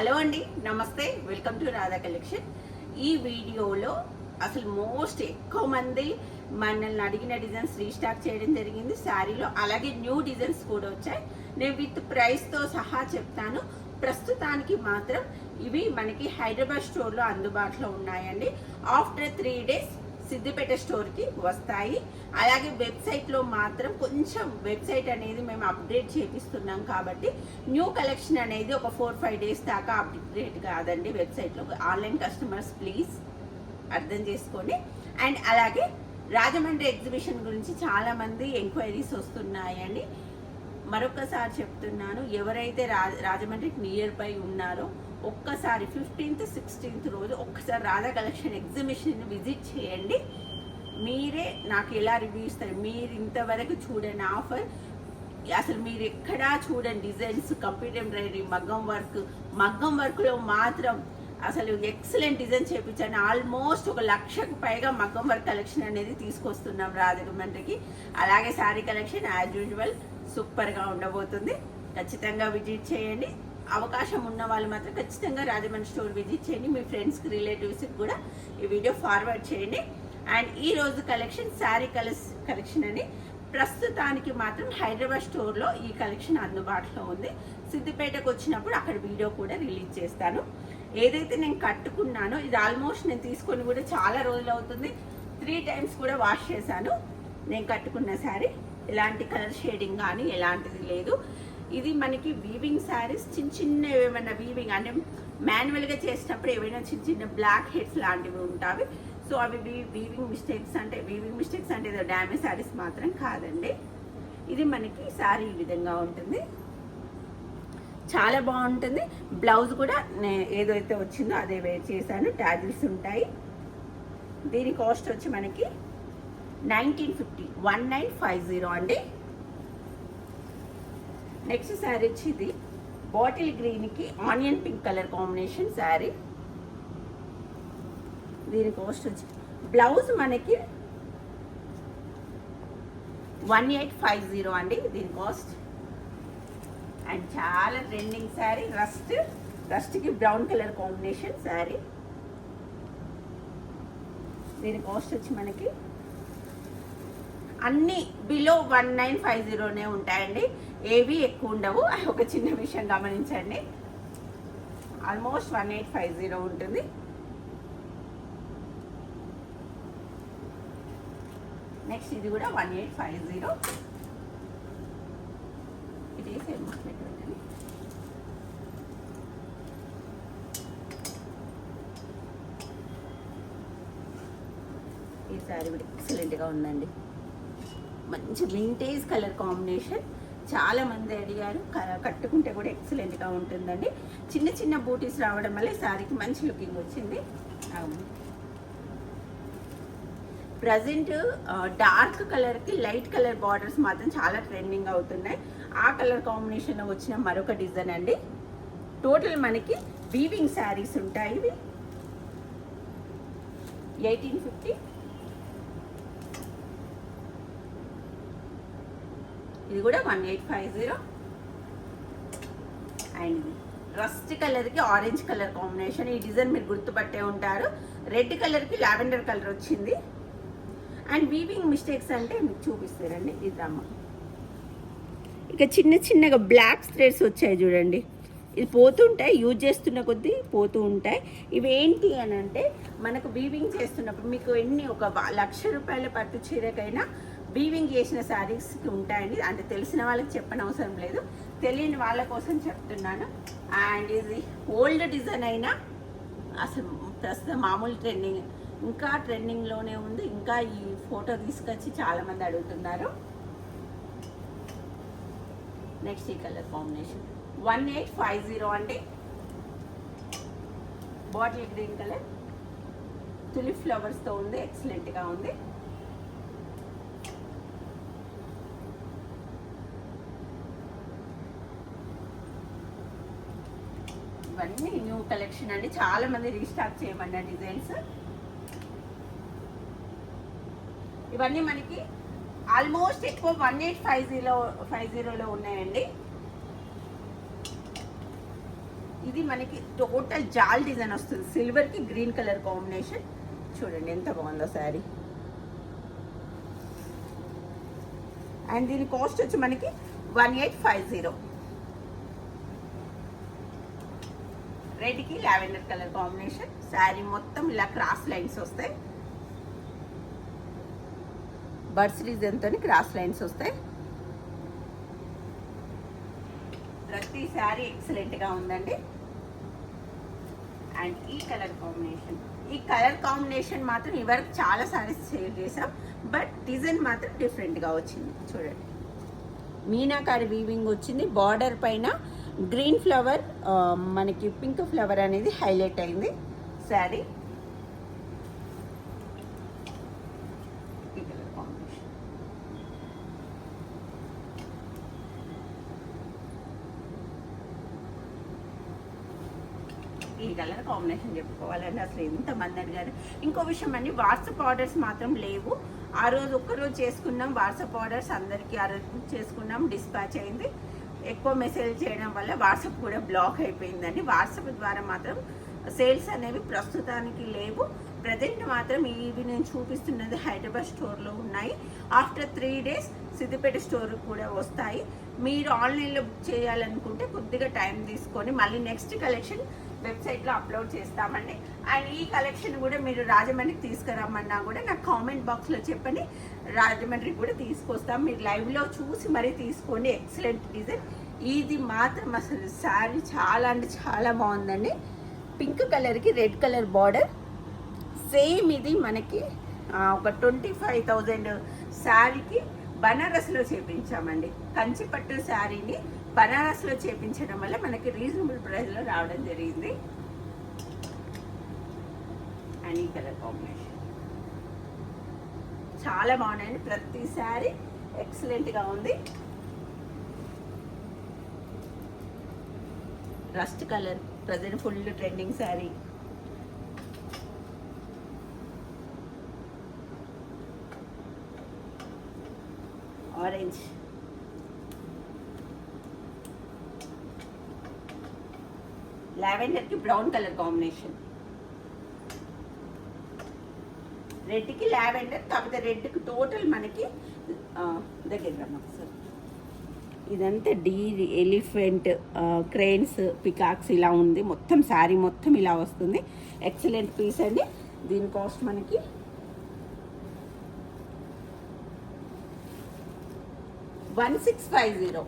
Hello అండి నమస్తే. Welcome to Radha collection ఈ వీడియోలో అసలు మోస్ట్ ఎక్కువ మంది మనల్ని అడిగిన డిజైన్స్ రీస్టాక్ చేయడం జరిగింది. శారీలో అలాగే న్యూ డిజైన్స్ కూడా వచ్చాయి. నేను విత్ ప్రైస్తో సహా చెప్తాను. ప్రస్తుతానికి మాత్రం ఇవి మనకి హైదరాబాద్ స్టోర్లో అందుబాటులో ఉన్నాయండి. ఆఫ్టర్ త్రీ డేస్ సిద్దిపేట స్టోర్కి వస్తాయి. అలాగే వెబ్సైట్లో మాత్రం కొంచెం వెబ్సైట్ అనేది మేము అప్డేట్ చేపిస్తున్నాం కాబట్టి న్యూ కలెక్షన్ అనేది ఒక ఫోర్ ఫైవ్ డేస్ దాకా అప్డేట్ కాదండి వెబ్సైట్లో. ఆన్లైన్ కస్టమర్స్ ప్లీజ్ అర్థం చేసుకోండి. అండ్ అలాగే రాజమండ్రి ఎగ్జిబిషన్ గురించి చాలామంది ఎంక్వైరీస్ వస్తున్నాయండి. మరొకసారి చెప్తున్నాను ఎవరైతే రా రాజమండ్రికి నియర్ బై ఉన్నారో ఒక్కసారి ఫిఫ్టీన్త్ సిక్స్టీన్త్ రోజు ఒక్కసారి రాధా కలెక్షన్ ఎగ్జిబిషన్ విజిట్ చేయండి. మీరే నాకు ఎలా రివ్యూ ఇస్తారు? మీరు ఇంతవరకు చూడని ఆఫర్ అసలు మీరు ఎక్కడా చూడండి డిజైన్స్ కంప్యూటర్ ఎంబ్రాయిడరీ మగ్గం వర్క్ మగ్గం వర్క్లో మాత్రం అసలు ఎక్సలెంట్ డిజైన్ చేయించాను ఆల్మోస్ట్ ఒక లక్షకు పైగా మగ్గం వర్క్ కలెక్షన్ అనేది తీసుకొస్తున్నాం రాజమండ్రికి అలాగే శారీ కలెక్షన్ యాజ్ యూజువల్ సూపర్గా ఉండబోతుంది. ఖచ్చితంగా విజిట్ చేయండి. అవకాశం ఉన్న వాళ్ళు మాత్రం ఖచ్చితంగా రాజమండ్రి స్టోర్ విజిట్ చేయండి. మీ ఫ్రెండ్స్కి రిలేటివ్స్కి కూడా ఈ వీడియో ఫార్వర్డ్ చేయండి. అండ్ ఈ రోజు కలెక్షన్ శారీ కలర్స్ కలెక్షన్ అని ప్రస్తుతానికి మాత్రం హైదరాబాద్ స్టోర్లో ఈ కలెక్షన్ అందుబాటులో ఉంది. సిద్దిపేటకు వచ్చినప్పుడు అక్కడ వీడియో కూడా రిలీజ్ చేస్తాను. ఏదైతే నేను కట్టుకున్నానో ఇది ఆల్మోస్ట్ నేను తీసుకొని కూడా చాలా రోజులు అవుతుంది. త్రీ టైమ్స్ కూడా వాష్ చేశాను. నేను కట్టుకున్న శారీ ఎలాంటి కలర్ షేడింగ్ కానీ ఎలాంటిది లేదు. ఇది మనకి వీవింగ్ శారీస్ చిన్న చిన్న ఏమైనా వీవింగ్ అంటే మాన్యువల్గా చేసినప్పుడు ఏవైనా చిన్న చిన్న బ్లాక్ హెడ్స్ లాంటివి ఉంటాయి సో అవి వీవింగ్ మిస్టేక్స్ అంటే వీవింగ్ మిస్టేక్స్ అంటే ఏదో డ్యామేజ్ శారీస్ మాత్రం కాదండి. ఇది మనకి శారీ ఈ విధంగా ఉంటుంది. చాలా బాగుంటుంది. బ్లౌజ్ కూడా ఏదైతే వచ్చిందో అదే వేర్ చేశాను. ట్యాజిల్స్ ఉంటాయి. దీని కాస్ట్ వచ్చి మనకి nineteen fifty one nine five zero అండి. నెక్స్ట్ శారీ వచ్చి ఇది బాటిల్ గ్రీన్కి onion pink colour combination sari దీని కాస్ట్ వచ్చి బ్లౌజ్ మనకి వన్ ఎయిట్ ఫైవ్ జీరో అండి. దీని కాస్ట్ అండ్ చాలా ట్రెండింగ్ శారీ రస్ట్ రస్ట్కి బ్రౌన్ కలర్ కాంబినేషన్ శారీ దీని కాస్ట్ వచ్చి మనకి అన్ని బిలో వన్ నైన్ ఫైవ్ జీరోనే ఉంటాయండి. ఏవి ఎక్కువ ఉండవు. అది ఒక చిన్న విషయం గమనించండి. Almost one eight five zero ఉంటుంది. నెక్స్ట్ ఇది కూడా వన్ ఎయిట్ ఫైవ్ జీరో ఇది సేమ్ పెట్టండి ఈ శారీ కూడా ఎక్సలెంట్గా ఉందండి. మంచి వింటేజ్ కలర్ కాంబినేషన్ చాలా మంది అడిగారు. క- కట్టుకుంటే కూడా ఎక్సలెంట్గా ఉంటుందండి. చిన్న చిన్న బూటీస్ రావడం వల్ల శారీకి మంచి లుకింగ్ వచ్చింది. అవును. ప్రజెంట్ డార్క్ కలర్కి లైట్ కలర్ బార్డర్స్ మాత్రం చాలా ట్రెండింగ్ అవుతున్నాయి. ఆ కలర్ కాంబినేషన్లో వచ్చిన మరొక డిజైన్ అండి. టోటల్ మనకి వీవింగ్ శారీస్ ఉంటాయి ఇవి. ఎయిటీన్ ఫిఫ్టీ ఇది కూడా one eight five zero and rust కలర్కి ఆరెంజ్ కలర్ కాంబినేషన్ ఈ డిజైన్ మీరు గుర్తుపట్టే ఉంటారు. రెడ్ కలర్కి లావెండర్ కలర్ వచ్చింది. అండ్ వీవింగ్ మిస్టేక్స్ అంటే మీకు చూపిస్తారండి. ఇది ఇదమ్మ ఇక చిన్న చిన్నగా బ్లాక్ థ్రెడ్స్ వచ్చాయి చూడండి. ఇది పోతుంటాయి యూజ్ చేస్తున్న కొద్దీ పోతూ ఉంటాయి. ఇవి ఏంటి అని అంటే మనకు వీవింగ్ చేస్తున్నప్పుడు మీకు ఎన్ని ఒక లక్ష రూపాయల పట్టు చీరకైనా వీవింగ్ చేసిన శారీస్కి ఉంటాయండి. అంటే తెలిసిన వాళ్ళకి చెప్పనవసరం లేదు. తెలియని వాళ్ళ కోసం చెప్తున్నాను. అండ్ ఇది ఓల్డ్ డిజైన్ అయినా అసలు ప్రస్తుతం మామూలు ట్రెండింగ్ ఇంకా ట్రెండింగ్లోనే ఉంది. ఇంకా ఈ ఫోటో తీసుకొచ్చి చాలామంది అడుగుతున్నారు. నెక్స్ట్ ఈ colour combination one eight five zero అండి. బాటిల్ గ్రీన్ కలర్ తులిప్ ఫ్లవర్స్తో ఉంది. ఎక్సలెంట్గా ఉంది. ఇవన్నీ న్యూ కలెక్షన్ అండి. చాలా మంది రీస్టాక్ చేయమన్న డిజైన్స్ ఇవన్నీ మనకి ఆల్మోస్ట్ ఎక్కువ one eight five zero five జీరోలో ఉన్నాయండి. ఇది మనకి టోటల్ జాల్ డిజైన్ వస్తుంది. సిల్వర్కి గ్రీన్ కలర్ కాంబినేషన్ చూడండి ఎంత బాగుందో శారీ అండ్ దీని కాస్ట్ వచ్చి మనకి వన్ ఎయిట్ ఫైవ్ జీరో రెడ్కి లావెండర్ కలర్ కాంబినేషన్ శారీ మొత్తం ఇలా క్రాస్ లైన్స్ వస్తాయి. బర్డ్స్ డిజైన్తో క్రాస్ లైన్స్ వస్తాయి. ప్రతి శారీ ఎక్సలెంట్గా ఉందండి. అండ్ ఈ కలర్ కాంబినేషన్ ఈ కలర్ కాంబినేషన్ మాత్రం ఇవరకు చాలా సారీస్ సేల్ చేసాం బట్ డిజైన్ మాత్రం డిఫరెంట్గా వచ్చింది. చూడండి. మీనాకారి వీవింగ్ వచ్చింది. బార్డర్ పైన గ్రీన్ ఫ్లవర్ మనకి పింక్ ఫ్లవర్ అనేది హైలైట్ అయింది. శారీ ఈ కలర్ కాంబినేషన్ చెప్పుకోవాలని అసలు ఎంత మంది అడిగారు ఇంకో విషయం అండి వాట్సాప్ ఆర్డర్స్ మాత్రం లేవు. ఆ రోజు ఒక్కరోజు చేసుకున్నాం వాట్సాప్ ఆర్డర్స్ అందరికీ ఆ రోజు చేసుకున్నాం డిస్పాచ్ అయింది. ఎక్కువ మెసేజ్ చేయడం వల్ల వాట్సాప్ కూడా బ్లాక్ అయిపోయిందండి. వాట్సాప్ ద్వారా మాత్రం సేల్స్ అనేవి ప్రస్తుతానికి లేవు. ప్రజెంట్ మాత్రం ఇవి నేను చూపిస్తున్నది హైదరాబాద్ స్టోర్లో ఉన్నాయి. After three days Siddipet store కూడా వస్తాయి. మీరు ఆన్లైన్లో బుక్ చేయాలనుకుంటే కొద్దిగా టైం తీసుకొని మళ్ళీ నెక్స్ట్ కలెక్షన్ వెబ్సైట్లో అప్లోడ్ చేస్తామండి. అండ్ ఈ కలెక్షన్ కూడా మీరు రాజమండ్రికి తీసుకురమ్మన్నా కూడా నాకు కామెంట్ బాక్స్లో చెప్పండి. రాజమండ్రికి కూడా తీసుకొస్తాం. మీరు లైవ్లో చూసి మరీ తీసుకోండి. Excellent design. ఇది మాత్రం అసలు శారీ చాలా అంటే చాలా బాగుందండి. పింక్ కలర్కి రెడ్ కలర్ బార్డర్. సేమ్ ఇది మనకి ఒక ట్వంటీ ఫైవ్ థౌజండ్ శారీకి బనారస్లో చేపించామండి. కంచిపట్టు శారీని బనారస్లో చేపించడం వల్ల మనకి రీజనబుల్ ప్రైస్లో రావడం జరిగింది. అండ్ ఈ కలర్ కాంబినేషన్ చాలా బాగున్నాయండి. ప్రతి ఎక్సలెంట్గా ఉంది. Rust colour present full trending sari orange లావెండర్కి brown colour combination. రెడ్కి లావెండర్ కాకపోతే రెడ్కి టోటల్ మనకి దగ్గర రమ్మా సార్ ఇదంతా డీ ఎలిఫెంట్ క్రెయిన్స్ పికాక్స్ ఇలా ఉంది. మొత్తం శారీ మొత్తం ఇలా వస్తుంది. ఎక్సలెంట్ పీస్ అండి. దీని కాస్ట్ మనకి వన్ సిక్స్ ఫైవ్ జీరో.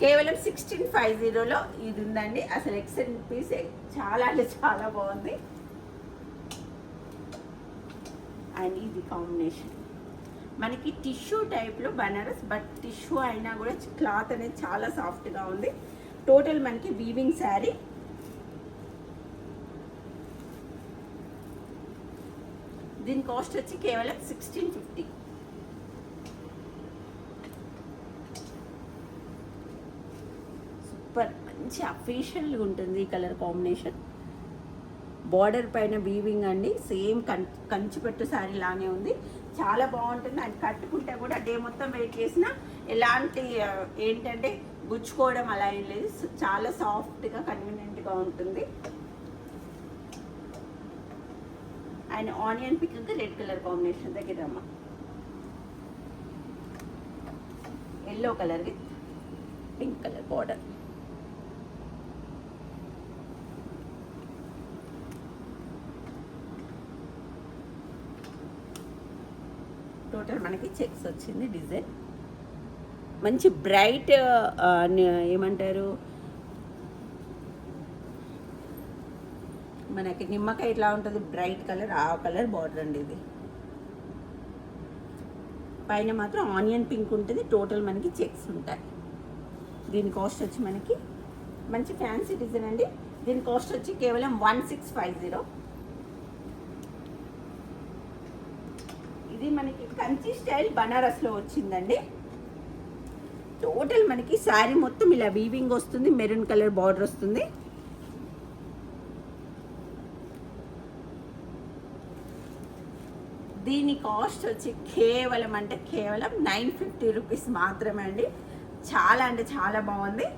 కేవలం సిక్స్టీన్ ఫైవ్ జీరోలో ఇది ఉందండి అసలు ఎక్సెల్ పీస్ చాలా అంటే చాలా బాగుంది. అండ్ ఇది కాంబినేషన్ మనకి టిష్యూ టైప్లో బనారస్ బట్ టిష్యూ అయినా కూడా క్లాత్ అనేది చాలా సాఫ్ట్గా ఉంది. టోటల్ మనకి వీవింగ్ శారీ దీని కాస్ట్ వచ్చి కేవలం సిక్స్టీన్ ఫిఫ్టీ మంచి అఫీషియల్గా ఉంటుంది ఈ కలర్ కాంబినేషన్. బార్డర్ పైన వీవింగ్ అండి. సేమ్ కం కంచిపెట్టు శారీ లానే ఉంది. చాలా బాగుంటుంది. అండ్ కట్టుకుంటే కూడా డే మొత్తం వెయిట్ చేసిన ఎలాంటి ఏంటంటే గుచ్చుకోవడం అలా ఏం లేదు. చాలా సాఫ్ట్గా కన్వీనియంట్గా ఉంటుంది. And onion pink red colour combination దగ్గర అమ్మ yellow colour with pink colour border. Total మనకి చెక్స్ వచ్చింది డిజైన్. మంచి బ్రైట్ ఏమంటారు? మనకి నిమ్మకాయ ఇట్లా ఉంటుంది? బ్రైట్ కలర్ ఆ కలర్ బార్డర్ అండి ఇది. పైన మాత్రం ఆనియన్ పింక్ ఉంటుంది. టోటల్ మనకి చెక్స్ ఉంటాయి. దీని కాస్ట్ వచ్చి మనకి మంచి ఫ్యాన్సీ డిజైన్ అండి. దీని కాస్ట్ వచ్చి కేవలం వన్ సిక్స్ ఫైవ్ జీరో. ఇది మనకి కంచి స్టైల్ బనారస్లో వచ్చిందండి. టోటల్ మనకి శారీ మొత్తం ఇలా వీవింగ్ వస్తుంది మెరూన్ కలర్ బార్డర్ వస్తుంది. దీని కాస్ట్ వచ్చి కేవలం అంటే కేవలం నైన్ ఫిఫ్టీ రూపీస్ మాత్రమే అండి. చాలా అంటే చాలా బాగుంది.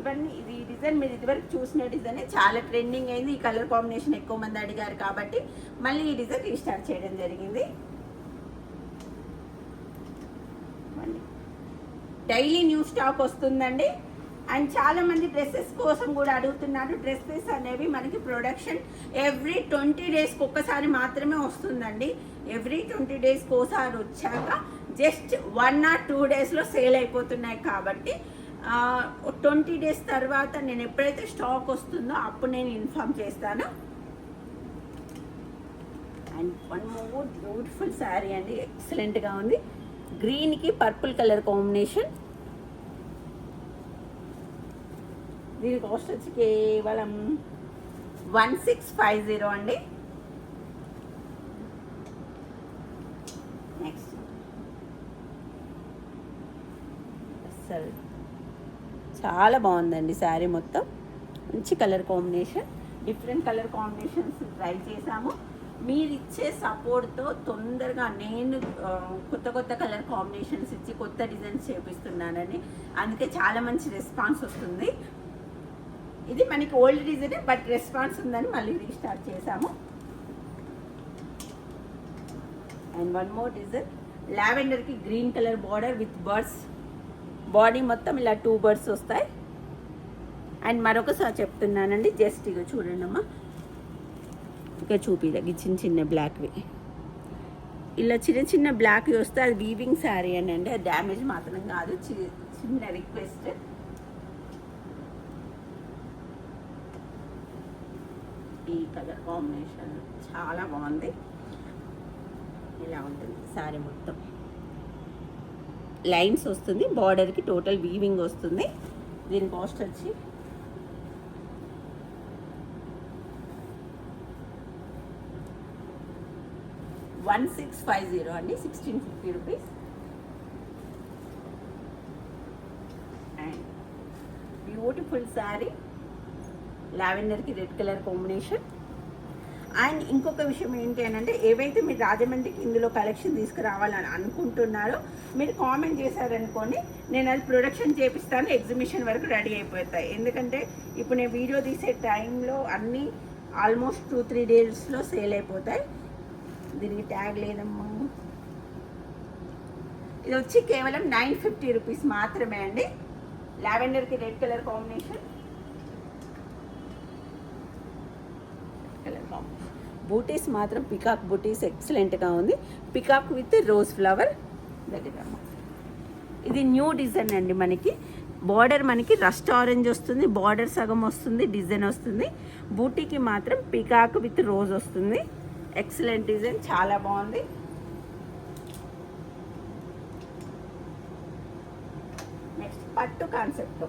ఇవన్నీ ఇది డిజైన్ మీరు ఇదివరకు చూసిన డిజైన్ చాలా ట్రెండింగ్ అయింది. ఈ కలర్ కాంబినేషన్ ఎక్కువ మంది అడిగారు కాబట్టి మళ్ళీ ఈ డిజైన్ రీస్టార్ట్ చేయడం జరిగింది. డైలీ న్యూ స్టాక్ వస్తుందండి. అండ్ చాలా మంది డ్రెస్సెస్ కోసం కూడా అడుగుతున్నారు. డ్రెస్సెస్ అనేవి మనకి ప్రొడక్షన్ ఎవ్రీ ట్వంటీ డేస్కి ఒక్కసారి మాత్రమే వస్తుందండి. ఎవ్రీ ట్వంటీ డేస్కి ఒకసారి వచ్చాక జస్ట్ వన్ ఆర్ టూ డేస్లో సేల్ అయిపోతున్నాయి కాబట్టి ట్వంటీ డేస్ తర్వాత నేను ఎప్పుడైతే స్టాక్ వస్తుందో అప్పుడు నేను ఇన్ఫామ్ చేస్తాను. And one more beautiful sari అండి. ఎక్సలెంట్గా ఉంది. గ్రీన్కి పర్పుల్ కలర్ కాంబినేషన్. దీని కాస్ట్ వచ్చి కేవలం వన్ సిక్స్ ఫైవ్ జీరో అండి. నెక్స్ట్. సరే చాలా బాగుందండి శారీ మొత్తం. మంచి colour combination. Different colour combinations try చేసాము మీరు ఇచ్చే సపోర్ట్తో తొందరగా నేను కొత్త కొత్త కలర్ కాంబినేషన్స్ ఇచ్చి కొత్త డిజైన్స్ చేపిస్తున్నానని అందుకే చాలా మంచి రెస్పాన్స్ వస్తుంది. ఇది మనకి ఓల్డ్ డిజైన్ బట్ రెస్పాన్స్ ఉందని మళ్ళీ రీస్టార్ట్ చేసాము and one more design. లావెండర్కి green colour border with birds. Body మొత్తం ఇలా టూ బర్డ్స్ వస్తాయి. అండ్ మరొకసారి చెప్తున్నానండి జస్ట్ ఇక చూడండి అమ్మా ఇక చూపిదగి చిన్న చిన్న బ్లాక్వి ఇలా చిన్న చిన్న బ్లాక్వి వస్తే అది వీవింగ్ శారీ అని అండి అది డ్యామేజ్ మాత్రం కాదు చిన్న రిక్వెస్ట్ ఈ కలర్ కాంబినేషన్ చాలా బాగుంది. ఇలా ఉంటుంది శారీ మొత్తం. లైన్స్ వస్తుంది బార్డర్కి టోటల్ వీవింగ్ వస్తుంది. దీని కాస్ట్ వచ్చి వన్ సిక్స్ ఫైవ్ జీరో అండి sixteen fifty rupees. And beautiful sari లావెండర్కి red colour combination. And ఇంకొక విషయం ఏంటి అని అంటే ఏవైతే మీరు రాజమండ్రికి ఇందులో కలెక్షన్ తీసుకురావాలని అనుకుంటున్నారో మీరు కామెంట్ చేశారనుకోండి నేను అది ప్రొడక్షన్ చేపిస్తాను ఎగ్జిబిషన్ వరకు రెడీ అయిపోతాయి. ఎందుకంటే ఇప్పుడు నేను వీడియో తీసే టైంలో అన్నీ ఆల్మోస్ట్ టూ త్రీ డేస్లో సేల్ అయిపోతాయి. దీనికి ట్యాగ్ లేదమ్మా. ఇది వచ్చి కేవలం నైన్ ఫిఫ్టీ రూపీస్ మాత్రమే అండి. లావెండర్కి red colour combination colour combination బూటీస్ మాత్రం పికాక్ బూటీస్ ఎక్సలెంట్గా ఉంది. Peacock with rose flower. దగ్గర ఇది న్యూ డిజైన్ అండి మనకి. బార్డర్ మనకి రస్ట్ ఆరెంజ్ వస్తుంది బార్డర్ సగం వస్తుంది డిజైన్ వస్తుంది. బూటీకి మాత్రం పికాక్ విత్ రోజ్ వస్తుంది. ఎక్సలెంట్ డిజైన్ చాలా బాగుంది. నెక్స్ట్ పట్టు కాన్సెప్ట్.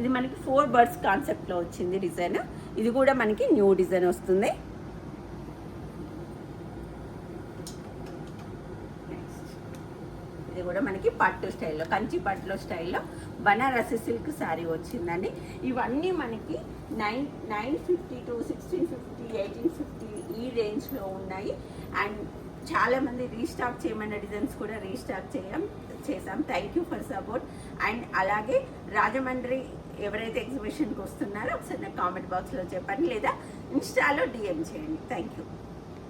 ఇది మనకి ఫోర్ బర్డ్స్ కాన్సెప్ట్లో వచ్చింది డిజైన్. ఇది కూడా మనకి న్యూ డిజైన్ వస్తుంది Next. ఇది కూడా మనకి పట్టు స్టైల్లో కంచి పట్టులో స్టైల్లో బనారసి సిల్క్ శారీ వచ్చిందండి. ఇవన్నీ మనకి nine nine fifty to sixteen fifty eighteen fifty ఈ రేంజ్లో ఉన్నాయి. అండ్ చాలామంది రీస్టాక్ చేయమన్న డిజైన్స్ కూడా రీస్టాక్ చేయం చేసాం thank you for support and అలాగే రాజమండ్రి ఎవరైతే ఎగ్జిబిషన్కి వస్తున్నారో ఒకసారి నాకు కామెంట్ బాక్స్లో చెప్పండి లేదా ఇన్స్టాలో డిఎం చేయండి. Thank you